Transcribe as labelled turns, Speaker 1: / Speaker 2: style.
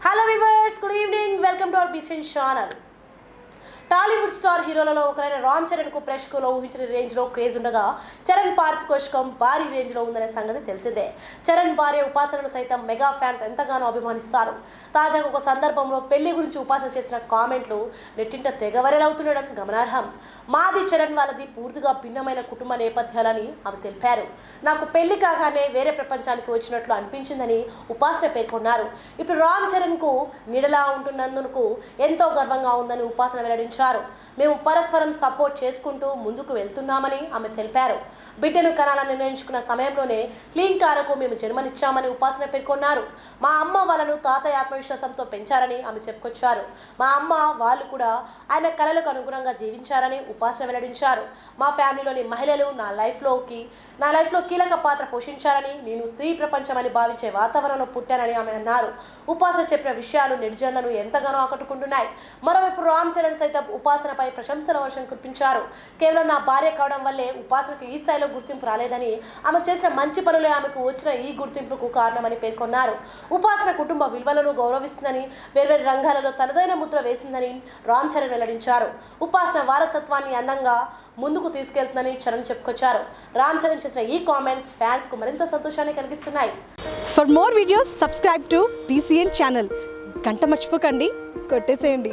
Speaker 1: Hello viewers, good evening, welcome to our Vision channel. Tollywood star హీరోలలో ఒకరైన రామ్ చరణ్కు ప్రేక్షకులు ఊహించిన రేంజ్లో క్రేజ్ ఉండగా చరణ్ పారితోషికం భారీ రేంజ్లో ఉందనే సంగతి తెలిసిందే. చరణ్ భార్య ఉపాసనను సైతం మెగా ఫ్యాన్స్ ఎంతగానో అభిమానిస్తారు. తాజాగా ఒక సందర్భంలో పెళ్ళి గురించి ఉపాసన చేసిన కామెంట్లు నెట్టింట తెగ వైరల్ అవుతుండడం గమనార్హం. మాది చరణ్ వాళ్ళది పూర్తిగా భిన్నమైన కుటుంబ నేపథ్యాలని ఆమె తెలిపారు. నాకు పెళ్ళి కాగానే వేరే ప్రపంచానికి వచ్చినట్లు అనిపించిందని ఉపాసన పేర్కొన్నారు. ఇప్పుడు రామ్ చరణ్కు నీడలా ఉంటున్నందుకు ఎంతో గర్వంగా ఉందని ఉపాసన వెల్లడించారు. మేము పరస్పరం సపోర్ట్ చేసుకుంటూ ముందుకు వెళ్తున్నామని ఆమె తెలిపారు. బిడ్డను కనాలని నిర్ణయించుకున్న సమయంలోనే క్లీన్ కారకు మేము జన్మనిచ్చామని ఉపాసన పేర్కొన్నారు. మా అమ్మ వాళ్ళను తాతయ్య ఆత్మవిశ్వాసంతో పెంచారని ఆమె చెప్పుకొచ్చారు. మా అమ్మ వాళ్ళు కూడా ఆయన కళలకు అనుగుణంగా జీవించారని ఉపాసన వెల్లడించారు. మా ఫ్యామిలీలోని మహిళలు నా లైఫ్లోకి నా లైఫ్లో కీలక పాత్ర పోషించారని నేను స్త్రీ ప్రపంచమని భావించే వాతావరణంలో పుట్టానని ఆమె అన్నారు. ఉపాసన చెప్పిన విషయాలు నిర్జనులను ఎంతగానో ఆకట్టుకుంటున్నాయి. మరోవైపు రామ్ చరణ్ సైతం ఉపాసనపై ప్రశంసల వర్షం కురిపించారు. కేవలం నా భార్య కావడం వల్లే ఉపాసనకు ఈ స్థాయిలో గుర్తింపు రాలేదని ఆమె చేసిన మంచి పనులే ఆమెకు వచ్చిన ఈ గుర్తింపుకు కారణమని పేర్కొన్నారు. ఉపాసన కుటుంబ విలువలను గౌరవిస్తుందని వేర్వేరు రంగాలలో తనదైన ముద్ర వేసిందని రామ్ చరణ్ వెల్లడించారు. ఉపాసన వారసత్వాన్ని అందంగా ముందుకు తీసుకెళ్తుందని చరణ్ చెప్పుకొచ్చారు. రామ్ చరణ్ చేసిన ఈ కామెంట్స్ ఫ్యాన్స్కు మరింత సంతోషాన్ని కలిగిస్తున్నాయి.
Speaker 2: For more videos subscribe to BCN channel గంట మర్చిపోకండి. కొట్టేసేయండి.